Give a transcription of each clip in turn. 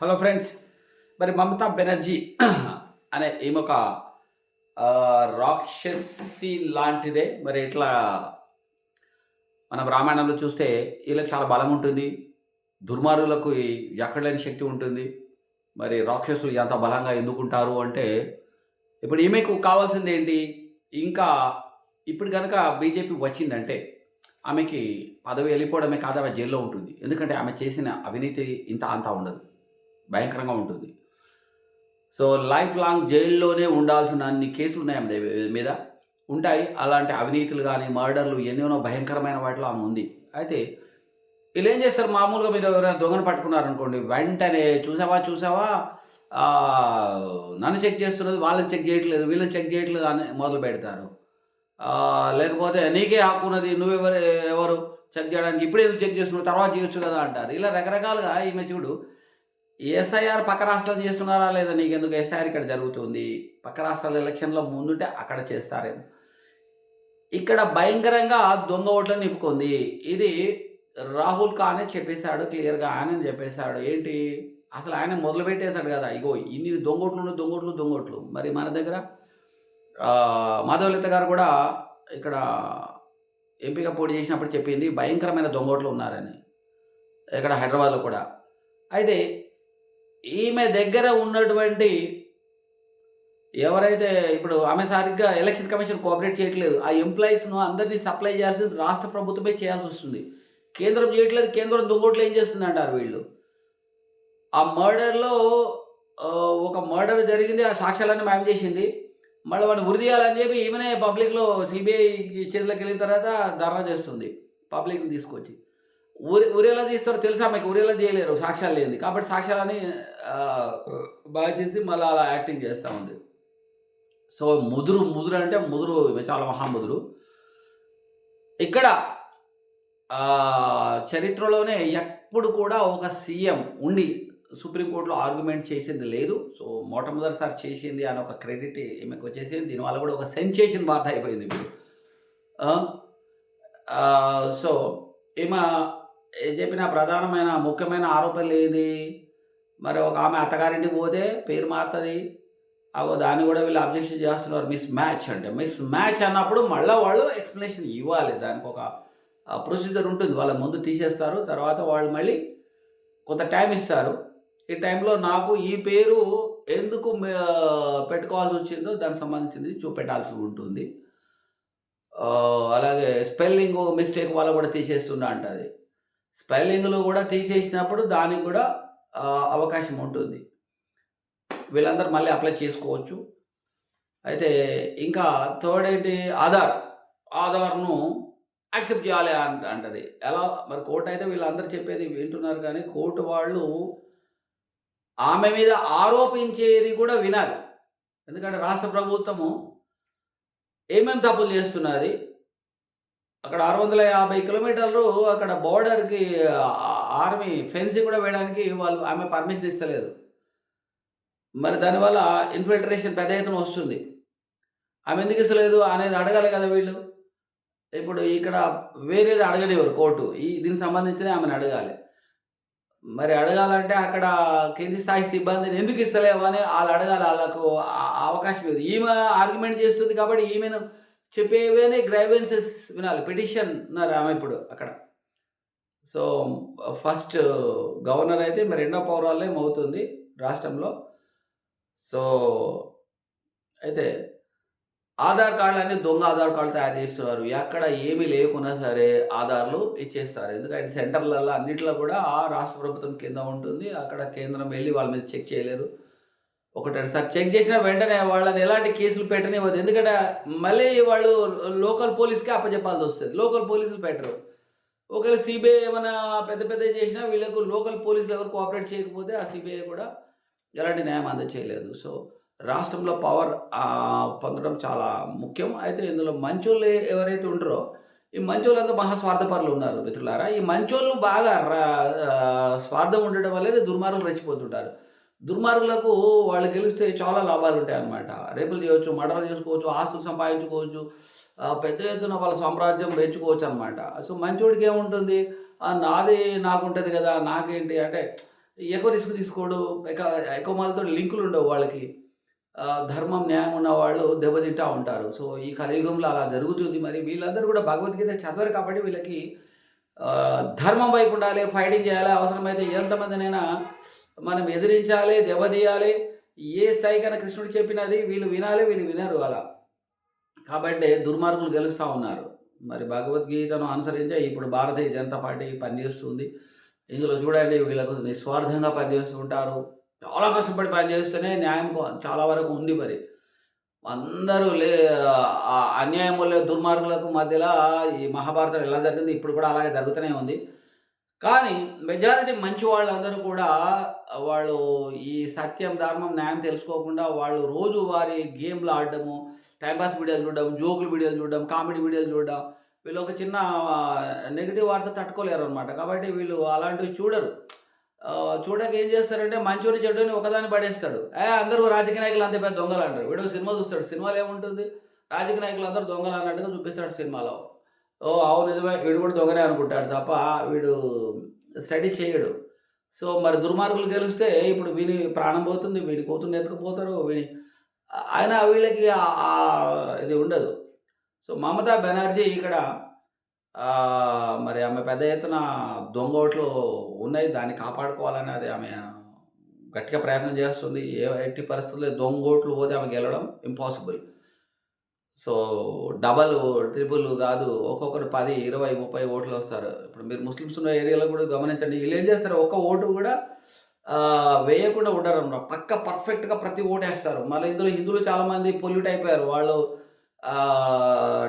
Hello friends మరి మమతా బెనర్జీ అనే ఈమె ఒక రాక్షసి లాంటిదే. మరి ఇట్లా మనం రామాయణంలో చూస్తే వీళ్ళకి చాలా బలం ఉంటుంది. దుర్మార్గులకు ఎక్కడ లేని శక్తి ఉంటుంది. మరి రాక్షసులు ఎంత బలంగా ఎందుకుంటారు అంటే ఇప్పుడు ఈమెకు కావాల్సింది ఏంటి? ఇంకా ఇప్పుడు కనుక బీజేపీ వచ్చిందంటే ఆమెకి పదవి వెళ్ళిపోవడమే కాదు ఆమె జైల్లో ఉంటుంది. ఎందుకంటే ఆమె చేసిన అవినీతి ఇంత అంతా ఉండదు. భయంకరంగా ఉంటుంది. సో లైఫ్ లాంగ్ జైల్లోనే ఉండాల్సిన అన్ని కేసులు ఉన్నాయి ఆమె మీద ఉంటాయి. అలాంటి అవినీతులు కానీ మర్డర్లు ఎన్నెన్నో భయంకరమైన వాటిలో ఆమె ఉంది. అయితే వీళ్ళు ఏం చేస్తారు? మామూలుగా మీరు ఎవరైనా దొంగను పట్టుకున్నారనుకోండి వెంటనే చూసావా చూసావా? నన్ను చెక్ చేస్తున్నది వాళ్ళని చెక్ చేయట్లేదు వీళ్ళని చెక్ చేయట్లేదు అని మొదలు పెడతారు. లేకపోతే నీకే హక్కు ఉన్నది నువ్వెవరు ఎవరు చెక్ చేయడానికి ఇప్పుడే చెక్ చేస్తున్నావు? తర్వాత చేయొచ్చు కదా అంటారు. ఇలా రకరకాలుగా ఈమె చూడు ఎస్ఐఆర్ పక్క రాష్ట్రాలు చేస్తున్నారా లేదా నీకు ఎందుకు ఎస్ఐఆర్ ఇక్కడ జరుగుతుంది? పక్క రాష్ట్రాల ఎలక్షన్లో ముందుంటే అక్కడ చేస్తారేమో ఇక్కడ భయంకరంగా దొంగ ఓట్లను నింపుకుంది. ఇది రాహుల్ ఖానే చెప్పేశాడు క్లియర్గా ఆయన చెప్పేశాడు. ఏంటి? అసలు ఆయన మొదలు పెట్టేశాడు కదా. ఇగో ఇన్ని దొంగోట్లు దొంగోట్లు దొంగోట్లు మరి మన దగ్గర ఆ, మాధవలత గారు కూడా ఇక్కడ ఎంపీగా పోటీ చేసినప్పుడు చెప్పింది భయంకరమైన దొంగోట్లు ఉన్నారని. ఇక్కడ హైదరాబాద్లో కూడా. అయితే ఈమె దగ్గర ఉన్నటువంటి ఎవరైతే ఇప్పుడు ఆమె సరిగ్గా ఎలక్షన్ కమిషన్ కోఆపరేట్ చేయట్లేదు ఆ ఎంప్లాయీస్ను అందరినీ సప్లై చేయాల్సింది రాష్ట్ర ప్రభుత్వమే చేయాల్సి వస్తుంది. కేంద్రం చేయట్లేదు కేంద్రం దొంగోట్లు ఏం చేస్తుంది అంటారు వీళ్ళు? ఆ మర్డర్లో ఒక మర్డర్ జరిగింది ఆ సాక్ష్యాలన్నీ మాయం చేసింది. మళ్ళీ వాడిని ఉరి తీయాలని చెప్పి ఈమెనే పబ్లిక్లో సిబిఐ చేతులకు వెళ్ళిన తర్వాత ధర్నా చేస్తుంది పబ్లిక్ని తీసుకొచ్చి. ఊరి ఊరేలా తీస్తారో తెలుసా? మీకు ఊరేలా చేయలేరు సాక్ష్యాలు లేని కాబట్టి సాక్ష్యాలని బాగా చేసి మళ్ళీ అలా యాక్టింగ్ చేస్తూ ఉంది. సో ముదురు ముదురు అంటే ముదురు చాలా మహాముదురు. ఇక్కడ చరిత్రలోనే ఎప్పుడు కూడా ఒక సీఎం ఉండి సుప్రీంకోర్టులో ఆర్గ్యుమెంట్ చేసింది లేదు. సో మొట్టమొదటిసారి చేసింది అని ఒక క్రెడిట్ ఈమెకు వచ్చేసింది. దీనివల్ల కూడా ఒక సెన్సేషన్ వార్త అయిపోయింది ఇప్పుడు. సో ఈమె చెప్పిన ప్రధానమైన ముఖ్యమైన ఆరోపణలు ఏది? మరి ఒక ఆమె అత్తగారింటికి పోతే పేరు మారుతుంది. అగో దాన్ని కూడా వీళ్ళు అబ్జెక్షన్ చేస్తున్నారు. మిస్ మ్యాచ్ అంటే మిస్ మ్యాచ్ అన్నప్పుడు మళ్ళీ వాళ్ళు ఎక్స్ప్లెనేషన్ ఇవ్వాలి. దానికి ఒక ప్రొసీజర్ ఉంటుంది. వాళ్ళ ముందు తీసేస్తారు. తర్వాత వాళ్ళు మళ్ళీ కొంత టైం ఇస్తారు. ఈ టైంలో నాకు ఈ పేరు ఎందుకు పెట్టుకోవాల్సి వచ్చిందో దానికి సంబంధించింది చూపెట్టాల్సి ఉంటుంది. అలాగే స్పెల్లింగ్ మిస్టేక్ వల్ల కూడా తీసేస్తున్నా అంటది. స్పెల్లింగ్లు కూడా తీసేసినప్పుడు దానికి కూడా అవకాశం ఉంటుంది. వీళ్ళందరూ మళ్ళీ అప్లై చేసుకోవచ్చు. అయితే ఇంకా థర్డ్ ఏంటి? ఆధార్. ఆధార్ను యాక్సెప్ట్ చేయాలి అంట అంటది. ఎలా? మరి కోర్టు అయితే వీళ్ళందరూ చెప్పేది వింటున్నారు కానీ కోర్టు వాళ్ళు ఆమె మీద ఆరోపించేది కూడా వినాలి. ఎందుకంటే రాష్ట్ర ప్రభుత్వము ఏమేమి తప్పులు చేస్తున్నది? అక్కడ ఆరు వందల యాభై కిలోమీటర్లు అక్కడ బోర్డర్కి ఆర్మీ ఫెన్సింగ్ కూడా వేయడానికి వాళ్ళు ఆమె పర్మిషన్ ఇస్తలేదు. మరి దానివల్ల ఇన్ఫిల్ట్రేషన్ పెద్ద ఎత్తున వస్తుంది. ఆమె ఎందుకు ఇస్తలేదు అనేది అడగాలి కదా వీళ్ళు. ఇప్పుడు ఇక్కడ వేరేది అడగలేవారు కోర్టు. ఈ దీనికి సంబంధించిన ఆమెను అడగాలి. మరి అడగాలంటే అక్కడ కింది స్థాయి సిబ్బందిని ఎందుకు ఇస్తలేవు అని వాళ్ళు అడగాలి. వాళ్ళకు అవకాశం లేదు. ఈమె ఆర్గ్యుమెంట్ చేస్తుంది కాబట్టి ఈమెను చెప్పేవేనే గ్రైవెన్సెస్ వినాలి. పిటిషన్ ఉన్నారు ఆమె ఇప్పుడు అక్కడ. సో ఫస్ట్ గవర్నర్ అయితే మరి రెండో పౌరాలయం అవుతుంది రాష్ట్రంలో? సో అయితే ఆధార్ కార్డులు అన్ని దొంగ ఆధార్ కార్డులు తయారు చేస్తున్నారు. ఎక్కడ ఏమీ లేకున్నా సరే ఆధార్లు ఇచ్చేస్తారు. ఎందుకంటే సెంటర్లలో అన్నింటిలో కూడా ఆ రాష్ట్ర ప్రభుత్వం కింద ఉంటుంది. అక్కడ కేంద్రం వెళ్ళి వాళ్ళ మీద చెక్ చేయలేరు. ఒకటి సార్ చెక్ చేసిన వెంటనే వాళ్ళని ఎలాంటి కేసులు పెట్టనివ్వదు. ఎందుకంటే మళ్ళీ వాళ్ళు లోకల్ పోలీస్కే అప్పచెప్పాల్సి వస్తుంది. లోకల్ పోలీసులు పెట్టరు. ఒకవేళ సిబిఐ ఏమైనా పెద్ద పెద్ద చేసినా వీళ్ళకు లోకల్ పోలీసులు ఎవరు కోఆపరేట్ చేయకపోతే ఆ సిబిఐ కూడా ఎలాంటి న్యాయం అందచేయలేదు. సో రాష్ట్రంలో పవర్ పొందడం చాలా ముఖ్యం. అయితే ఇందులో మంచోళ్ళు ఎవరైతే ఉండరో ఈ మంచోళ్ళంతా మహా స్వార్థపరులు ఉన్నారు మిత్రులారా. ఈ మంచోళ్ళు బాగా రా- స్వార్థం ఉండడం వల్లనే దుర్మార్గులు రెచ్చిపోతుంటారు. దుర్మార్గులకు వాళ్ళు గెలిస్తే చాలా లాభాలు ఉంటాయి అన్నమాట రేపులు చేయవచ్చు మర్డర్లు చేసుకోవచ్చు ఆస్తులు సంపాదించుకోవచ్చు పెద్ద ఎత్తున వాళ్ళ సామ్రాజ్యం పెంచుకోవచ్చు అనమాట సో మంచోడికి ఏముంటుంది? నాది నాకుంటుంది కదా నాకేంటి అంటే ఎక్కువ రిస్క్ తీసుకోడు ఎక ఎక్కువ వాళ్ళతో లింకులు ఉండవు వాళ్ళకి. ధర్మం న్యాయం ఉన్న వాళ్ళు దెబ్బతింటా ఉంటారు. సో ఈ కలియుగంలో అలా జరుగుతుంది. మరి వీళ్ళందరూ కూడా భగవద్గీత చదవరు కాబట్టి వీళ్ళకి ధర్మం వైపు ఉండాలి ఫైటింగ్ చేయాలి అవసరమైతే ఎంతమందినైనా మనం ఎదిరించాలి దెబ్బతీయాలి. ఏ స్థాయికైనా కృష్ణుడు చెప్పినది వీళ్ళు వినాలి వీళ్ళు వినరు అలా. కాబట్టి దుర్మార్గులు గెలుస్తూ ఉన్నారు. మరి భగవద్గీతను అనుసరించే ఇప్పుడు భారతీయ జనతా పార్టీ పనిచేస్తుంది. ఇందులో చూడండి వీళ్ళకు నిస్వార్థంగా పనిచేస్తూ ఉంటారు. చాలా కష్టపడి పనిచేస్తూనే న్యాయం చాలా వరకు ఉంది మరి. అందరూ లే ఆ అన్యాయం వల్ల దుర్మార్గులకు మధ్యలో ఈ మహాభారతం ఎలా జరిగింది ఇప్పుడు కూడా అలాగే జరుగుతూనే ఉంది. కానీ మెజారిటీ మంచి వాళ్ళందరూ కూడా వాళ్ళు ఈ సత్యం ధర్మం న్యాయం తెలుసుకోకుండా వాళ్ళు రోజు వారి గేమ్లు ఆడడము టైంపాస్ వీడియోలు చూడడం జోకులు వీడియోలు చూడడం కామెడీ వీడియోలు చూడడం వీళ్ళు ఒక చిన్న నెగిటివ్ వార్త తట్టుకోలేరు అనమాట కాబట్టి వీళ్ళు అలాంటివి చూడరు. చూడక ఏం చేస్తారంటే మంచోని చెడుని ఒకదాన్ని పడేస్తాడు. ఏ అందరూ రాజకీయ నాయకులు అంతే పెద్ద దొంగలు అంటారు. వీడు సినిమా చూస్తాడు. సినిమాలో ఏముంటుంది? రాజకీయ నాయకులు అందరూ దొంగలు అన్నట్టుగా చూపిస్తాడు సినిమాలో. ఓ అవును నిజమే. వీడు కూడా దొంగనే అనుకుంటాడు తప్ప వీడు స్టడీ చేయడు. సో మరి దుర్మార్గులు గెలిస్తే ఇప్పుడు వీని ప్రాణం పోతుంది వీడి కూతురు ఎత్తుకుపోతారు వీడి ఆయన వీళ్ళకి ఇది ఉండదు. సో మమతా బెనర్జీ ఇక్కడ మరి ఆమె పెద్ద ఎత్తున దొంగ ఓట్లు ఉన్నాయి దాన్ని కాపాడుకోవాలని అది ఆమె గట్టిగా ప్రయత్నం చేస్తుంది. ఏ ఎట్టి పరిస్థితుల్లో దొంగ ఓట్లు పోతే ఆమె గెలవడం ఇంపాసిబుల్ సో డబల్ ట్రిపుల్ కాదు ఒక్కొక్కరు పది ఇరవై ముప్పై ఓట్లు వస్తారు. ఇప్పుడు మీరు ముస్లిమ్స్ ఉన్న ఏరియాలో కూడా గమనించండి. వీళ్ళు ఏం చేస్తారు? ఒక్క ఓటు కూడా వేయకుండా ఉండరు అన్నమాట పక్క పర్ఫెక్ట్గా ప్రతి ఓటు వేస్తారు. మళ్ళీ ఇందులో హిందువులు చాలామంది పొల్యూట్ అయిపోయారు. వాళ్ళు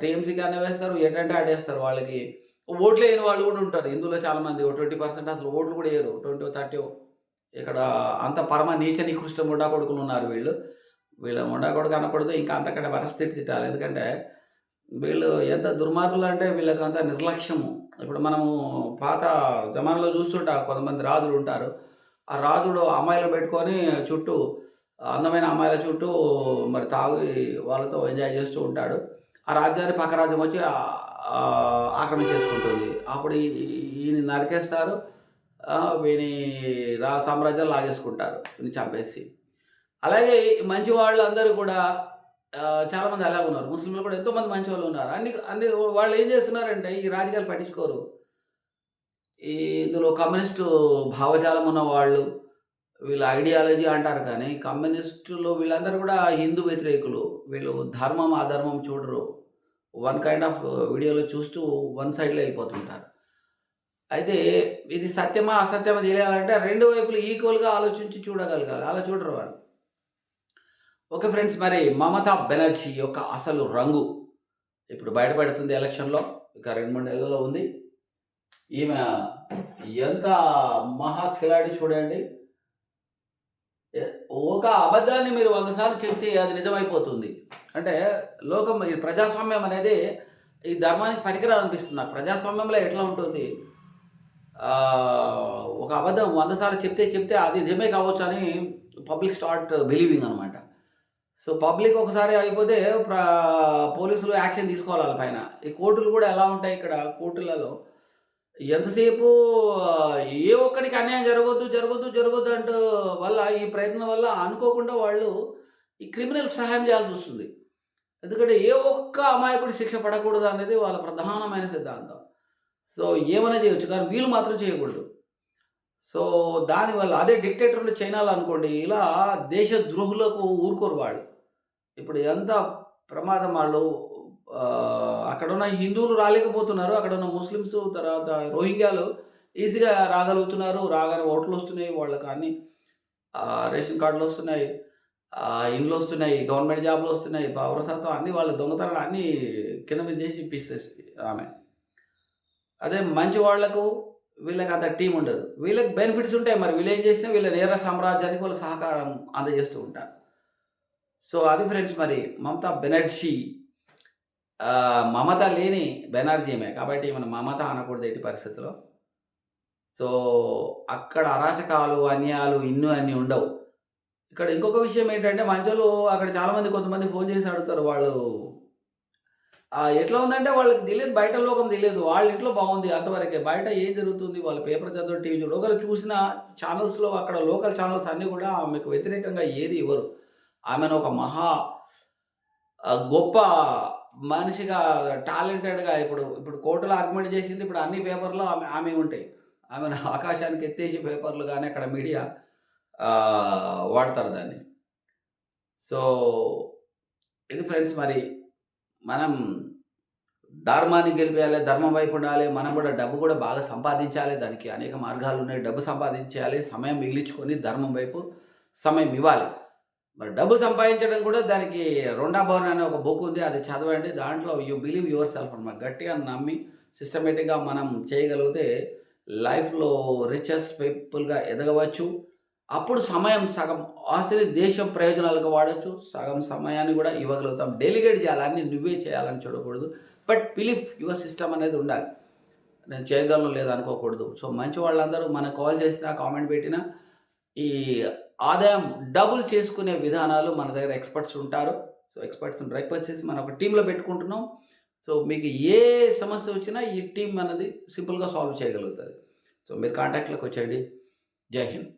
టీఎంసీ కానీ వేస్తారు ఏంటంటే ఆడేస్తారు వాళ్ళకి. ఓట్లు వేయని వాళ్ళు కూడా ఉంటారు. ఇందులో చాలామంది ట్వంటీ పర్సెంట్ అసలు ఓట్లు కూడా వేయరు. ట్వంటీ థర్టీ ఇక్కడ అంత పరమ నీచ నికృష్ట ముండా కొడుకులు ఉన్నారు వీళ్ళు. వీళ్ళ ఉండకూడదు కొడుకు అనకూడదు ఇంకా అంతకంటే పరిస్థితి తిట్టాలి ఎందుకంటే వీళ్ళు ఎంత దుర్మార్గులు అంటే వీళ్ళకి అంత నిర్లక్ష్యము. ఇప్పుడు మనము పాత జమానాలో చూస్తుంటా కొంతమంది రాజులు ఉంటారు. ఆ రాజుడు అమ్మాయిలు పెట్టుకొని చుట్టూ అందమైన అమ్మాయిల చుట్టూ మరి తాగి వాళ్ళతో ఎంజాయ్ చేస్తూ ఉంటాడు. ఆ రాజ్యాన్ని పక్క రాజ్యం వచ్చి ఆక్రమించేసుకుంటుంది అప్పుడు ఈ- ఈయన నరికేస్తారు వీని రా సామ్రాజ్యాలు లాగేసుకుంటారు చంపేసి. అలాగే ఈ మంచి వాళ్ళు అందరూ కూడా చాలామంది అలాగే ఉన్నారు. ముస్లింలు కూడా ఎంతోమంది మంచి వాళ్ళు ఉన్నారు. అన్ని అన్ని వాళ్ళు ఏం చేస్తున్నారంటే ఈ రాజకీయాలు పట్టించుకోరు. ఈ ఇందులో కమ్యూనిస్టు భావజాలం ఉన్న వాళ్ళు వీళ్ళ ఐడియాలజీ అంటారు కానీ కమ్యూనిస్టులు వీళ్ళందరూ కూడా హిందూ వ్యతిరేకులు. వీళ్ళు ధర్మం అధర్మం చూడరు. వన్ కైండ్ ఆఫ్ వీడియోలో చూస్తూ వన్ సైడ్లో వెళ్ళిపోతుంటారు. అయితే ఇది సత్యమా అసత్యమా తెలియాలంటే రెండు వైపులు ఈక్వల్గా ఆలోచించి చూడగలగాలి. అలా చూడరు వాళ్ళు. ఓకే ఫ్రెండ్స్ మరి మమతా బెనర్జీ యొక్క అసలు రంగు ఇప్పుడు బయటపడుతుంది ఎలక్షన్లో. ఇక రెండు మూడు నెలల్లో ఉంది. ఈమె ఎంత మహా కిలాడి చూడండి. ఒక అబద్ధాన్ని మీరు వంద సార్లు చెప్తే అది నిజమైపోతుంది. అంటే లోకం ఈ ప్రజాస్వామ్యం అనేది ఈ ధర్మానికి పనికిరాదు అనిపిస్తుంది. నాకు ప్రజాస్వామ్యంలో ఎట్లా ఉంటుంది? ఒక అబద్ధం వంద సార్లు చెప్తే చెప్తే అది నిజమే కావచ్చు అని పబ్లిక్ స్టార్ట్ బిలీవింగ్ అనమాట సో పబ్లిక్ ఒకసారి అయిపోతే పోలీసులు యాక్షన్ తీసుకోవాలి వాళ్ళ పైన. ఈ కోర్టులు కూడా ఎలా ఉంటాయి ఇక్కడ? కోర్టులలో ఎంతసేపు ఏ ఒక్కడికి అన్యాయం జరగొద్దు జరగొద్దు జరగొద్దు అంటూ వల్ల ఈ ప్రయత్నం వల్ల అనుకోకుండా వాళ్ళు ఈ క్రిమినల్ సహాయం చేయాల్సి వస్తుంది. ఎందుకంటే ఏ ఒక్క అమాయకుడి శిక్ష పడకూడదు అనేది వాళ్ళ ప్రధానమైన సిద్ధాంతం. సో ఏమైనా చేయొచ్చు కానీ వీళ్ళు మాత్రం చేయకూడదు. సో దానివల్ల అదే డిక్టేటర్లు చైనాలో అనుకోండి ఇలా దేశ ద్రోహులకు ఊరుకోరు వాళ్ళు. ఇప్పుడు ఎంత ప్రమాదం వాళ్ళు అక్కడున్న హిందువులు రాలేకపోతున్నారు అక్కడ ఉన్న ముస్లిమ్స్ తర్వాత రోహింగ్యాలు ఈజీగా రాగలుగుతున్నారు రాగానే ఓట్లు వస్తున్నాయి వాళ్ళకి అన్ని. రేషన్ కార్డులు వస్తున్నాయి ఇండ్లు వస్తున్నాయి గవర్నమెంట్ జాబ్లు వస్తున్నాయి పౌరసత్వం అన్ని వాళ్ళ దొంగతనాలు అన్నీ కింద మీద చేసి ఇప్పిస్తుంది ఆమె. అదే మంచి వాళ్ళకు వీళ్ళకి అంత టీం ఉండదు. వీళ్ళకి బెనిఫిట్స్ ఉంటాయి మరి. వీళ్ళు ఏం చేసినా వీళ్ళ నేర సామ్రాజ్యానికి వాళ్ళు సహకారం అందజేస్తూ ఉంటారు. సో అది ఫ్రెండ్స్ మరి మమతా బెనర్జీ మమత లేని బెనర్జీమే. కాబట్టి మనం మమత అనకూడదు ఎట్టి పరిస్థితుల్లో. సో అక్కడ అరాచకాలు అన్యాయాలు ఇన్ను అన్నీ ఉండవు. ఇక్కడ ఇంకొక విషయం ఏంటంటే మంచోళ్ళు అక్కడ చాలామంది కొంతమంది ఫోన్ చేసి అడుగుతారు వాళ్ళు ఎట్లా ఉందంటే వాళ్ళకి తెలియదు బయట లోకం తెలియదు వాళ్ళ ఇంట్లో బాగుంది అంతవరకే. బయట ఏం జరుగుతుంది వాళ్ళ పేపర్ చదువు టీవీ చూడు. ఒకరు చూసిన ఛానల్స్లో అక్కడ లోకల్ ఛానల్స్ అన్నీ కూడా ఆమెకు వ్యతిరేకంగా ఏది ఇవ్వరు. ఆమెను ఒక మహా గొప్ప మనిషిగా టాలెంటెడ్గా ఇప్పుడు ఇప్పుడు కోర్టులో ఆర్గ్యుమెంట్ చేసింది ఇప్పుడు అన్ని పేపర్లో ఆమె ఆమె ఉంటాయి. ఆమెను ఆకాశానికి ఎత్తేసి పేపర్లు కానీ అక్కడ మీడియా వాడతారు దాన్ని. సో ఇది ఫ్రెండ్స్ మరి మనం ధర్మాన్ని గెలిపేయాలి ధర్మం వైపు ఉండాలి మనం కూడా డబ్బు కూడా బాగా సంపాదించాలి దానికి అనేక మార్గాలు ఉన్నాయి. డబ్బు సంపాదించాలి సమయం మిగిలించుకొని ధర్మం వైపు సమయం ఇవ్వాలి. మరి డబ్బు సంపాదించడం కూడా దానికి రెండా భవన్ అనే ఒక బుక్ ఉంది అది చదవండి. దాంట్లో యూ బిలీవ్ యువర్ సెల్ఫ్ అనమాట గట్టిగా నమ్మి సిస్టమేటిక్గా మనం చేయగలిగితే లైఫ్లో రిచెస్ పీపుల్గా ఎదగవచ్చు. అప్పుడు సమయం సగం ఆస్తిని దేశం ప్రయోజనాలకు వాడచ్చు. సగం సమయాన్ని కూడా ఇవ్వగలుగుతాం. డెలిగేట్ చేయాలని నువ్వే చేయాలని చూడకూడదు. బట్ బిలీఫ్ యువర్ సిస్టమ్ అనేది ఉండాలి. నేను చేయగలను లేదు అనుకోకూడదు. సో మంచి వాళ్ళందరూ మనకు కాల్ చేసినా కామెంట్ పెట్టినా ఈ ఆదాయం డబుల్ చేసుకునే విధానాలు మన దగ్గర ఎక్స్పర్ట్స్ ఉంటారు. సో ఎక్స్పర్ట్స్ని రిక్వెస్ట్ చేసి మనం ఒక టీంలో పెట్టుకుంటున్నాం. సో మీకు ఏ సమస్య వచ్చినా ఈ టీం అనేది సింపుల్గా సాల్వ్ చేయగలుగుతుంది. సో మీరు కాంటాక్ట్లోకి వచ్చేయండి. జై హింద్.